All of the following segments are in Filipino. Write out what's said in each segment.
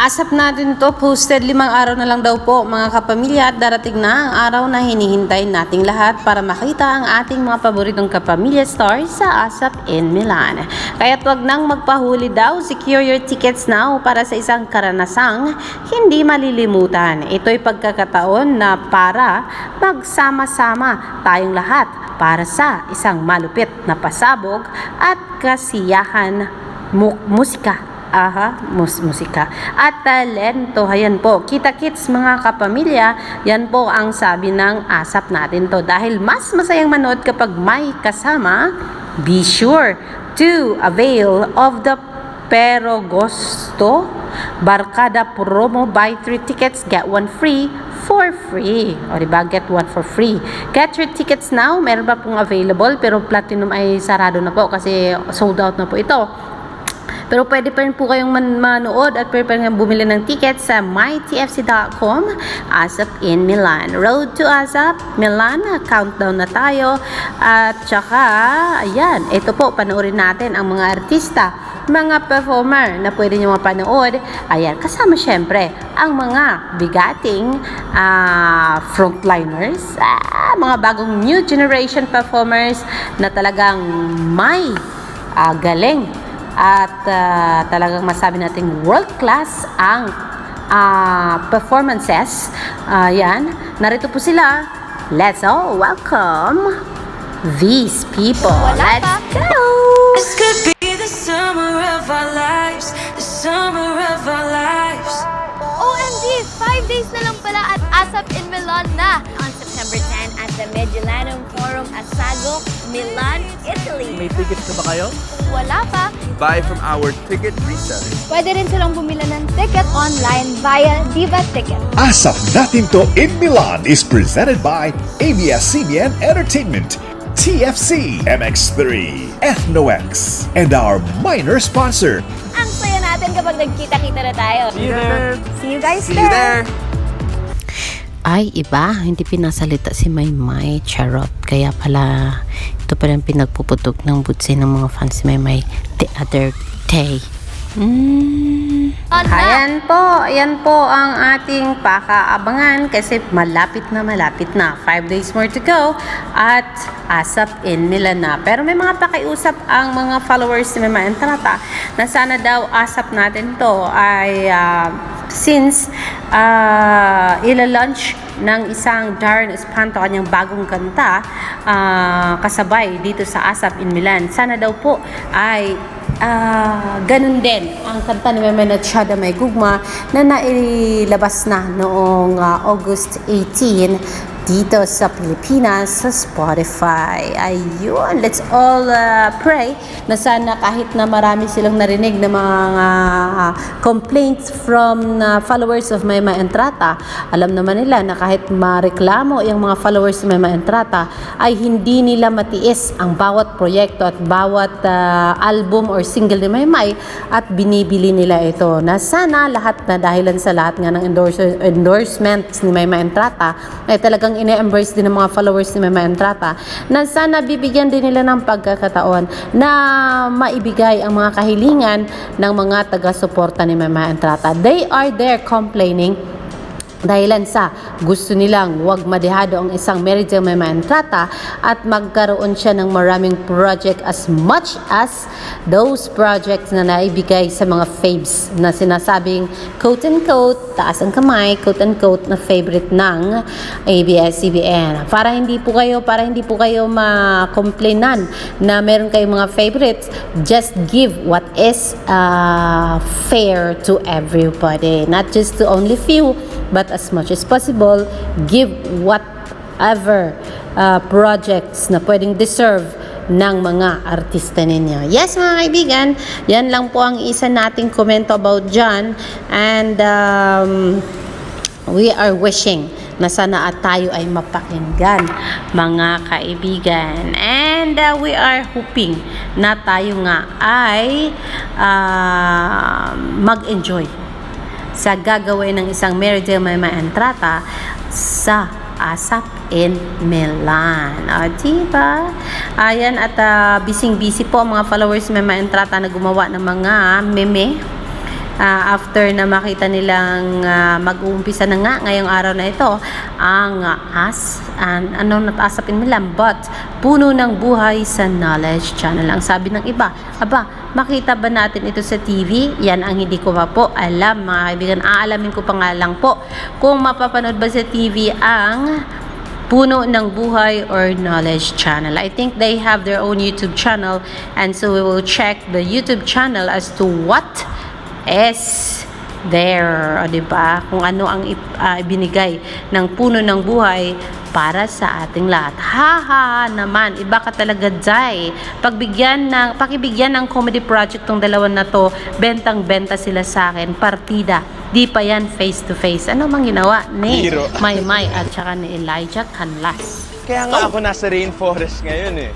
Asap natin to posted limang araw na lang daw po mga kapamilya at darating na ang araw na hinihintay nating lahat para makita ang ating mga paboritong kapamilya stars sa Asap in Milan. Kaya't wag nang magpahuli daw, secure your tickets now para sa isang karanasang hindi malilimutan. Ito'y pagkakataon na para magsama-sama tayong lahat para sa isang malupit na pasabog at kasiyahan mu- musika Aha, mus musika. At talento, ayan po. Kita-kits mga kapamilya, yan po ang sabi ng asap natin to. Dahil mas masayang manood kapag may kasama, be sure to avail of the Pero Gusto Barkada promo buy 3 tickets get one free for free. O diba? Get one for free. Get your tickets now. Meron pa pong available pero platinum ay sarado na po kasi sold out na po ito. Pero pwede pa rin po kayong man manood at pwede pa rin bumili ng ticket sa mytfc.com ASAP in Milan. Road to ASAP, Milan, countdown na tayo. At saka, ayan, ito po, panoorin natin ang mga artista, mga performer na pwede nyo mapanood. Ayan, kasama syempre ang mga bigating ah, frontliners, ah, mga bagong new generation performers na talagang may ah, galing at ah, talagang masabi nating world class ang ah, performances. Ayan, narito po sila. Let's all welcome these people. Let's go! This could be the summer of our lives, the summer of our lives. OMG! 5 days na lang pala at ASAP in Milan na on September 10 at the Mediolanum Forum Asago, Milan, Italy. May tickets na ba kayo? Wala pa. buy from our ticket reseller. Pwede rin silang bumila ng ticket online via Diva Ticket. Asap Natin To in Milan is presented by ABS-CBN Entertainment, TFC, MX3, EthnoX, and our minor sponsor, Ang saya natin kapag nagkita-kita na tayo. See you there! See you guys See you there! Ay, iba. Hindi pinasalita si Maymay. Charot. Kaya pala, ito pala ang pinagpuputok ng butsi ng mga fans ni Maymay the other day. Mm. Ayan po, ayan po ang ating pakaabangan kasi malapit na malapit na. Five days more to go at ASAP in Milan na. Pero may mga pakiusap ang mga followers ni Mama Entrata na sana daw ASAP natin to ay ah, since uh, ila-launch ng isang Darren Espanto kanyang bagong kanta ah, kasabay dito sa ASAP in Milan. Sana daw po ay Ah, ganun din ang kanta ni Meme na Chada May Gugma na nailabas na noong ah, August 18 dito sa Pilipinas sa Spotify. Ayun, let's all ah, pray na sana kahit na marami silang narinig na mga ah, complaints from ah, followers of Mema Entrata, alam naman nila na kahit mareklamo yung mga followers ni Mema Entrata ay hindi nila matiis ang bawat proyekto at bawat ah, album or single ni Maymay at binibili nila ito na sana lahat na dahilan sa lahat nga ng endorse, endorsements ni Maymay Entrata ay talagang ine-embrace din ng mga followers ni Maymay Entrata na sana bibigyan din nila ng pagkakataon na maibigay ang mga kahilingan ng mga taga-suporta ni Maymay Entrata. They are there complaining dahilan sa gusto nilang wag madehado ang isang Meridia Mema Entrata at magkaroon siya ng maraming project as much as those projects na naibigay sa mga faves na sinasabing quote and quote taas ang kamay quote and quote na favorite ng ABS-CBN para hindi po kayo para hindi po kayo ma-complainan na meron kayong mga favorites just give what is uh, fair to everybody. Not just to only few but as much as possible, give whatever uh, projects na pwedeng deserve ng mga artista ninyo. Yes, mga kaibigan, yan lang po ang isa nating komento about John. And um, we are wishing na sana at tayo ay mapakinggan, mga kaibigan. And uh, we are hoping na tayo nga ay uh, mag-enjoy sa gagawin ng isang Meridel Mema Entrata sa ASAP in Milan. O, diba? Ayan, at ah, bising-busy po ang mga followers Mema Entrata na gumawa ng mga meme ah, after na makita nilang ah, mag-uumpisa na nga ngayong araw na ito ang ah, as an, ano natasapin nila? But puno ng buhay sa knowledge channel. Ang sabi ng iba aba makita ba natin ito sa TV yan ang hindi ko pa po alam mga kaibigan. Aalamin ko pa nga lang po kung mapapanood ba sa TV ang Puno ng Buhay or Knowledge Channel. I think they have their own YouTube channel and so we will check the YouTube channel as to what is there, o, di ba? Kung ano ang ah, ibinigay ng Puno ng Buhay para sa ating lahat. Haha naman, iba ka talaga, Jai. Pagbigyan ng, pakibigyan ng comedy project tong dalawan na to, bentang-benta sila sa akin, partida. Di pa yan face to face. Ano mang ginawa ni Biro. Maymay at saka ni Elijah Canlas? Kaya nga ako nasa rainforest ngayon eh.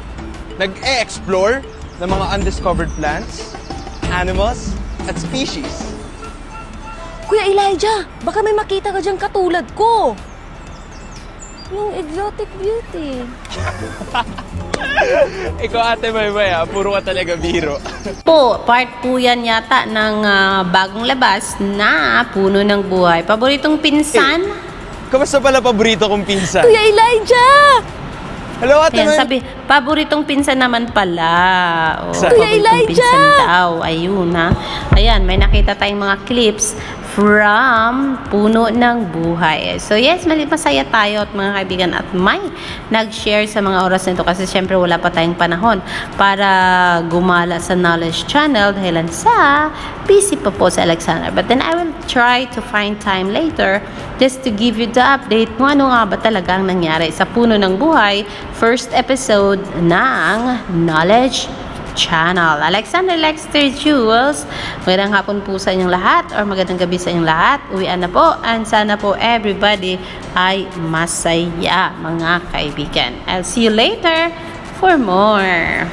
Nag-e-explore ng mga undiscovered plants, animals, at species. Kuya Elijah, baka may makita ka dyan katulad ko. Yung exotic beauty. Ikaw ate Maymay ah, puro ka talaga biro. Po, part po yan yata ng ah, bagong labas na Puno ng Buhay. Paboritong pinsan? Kamusta pala paborito kong pinsan? Kuya Elijah! Hello ate Ayan, May. sabi, paboritong pinsan naman pala. O, Sa- Kuya paboritong Elijah! pinsan daw. Ayun, ha. Ayan, may nakita tayong mga clips from Puno ng Buhay. So, yes, masaya tayo at mga kaibigan at may nag-share sa mga oras nito kasi syempre wala pa tayong panahon para gumala sa Knowledge Channel dahil sa busy pa po sa Alexander. But then I will try to find time later just to give you the update kung ano nga ba talaga ang nangyari sa Puno ng Buhay first episode ng Knowledge Channel. Alexander Lexter Jewels, magandang hapon po sa inyong lahat or magandang gabi sa inyong lahat. Uwian na po and sana po everybody ay masaya mga kaibigan. I'll see you later for more.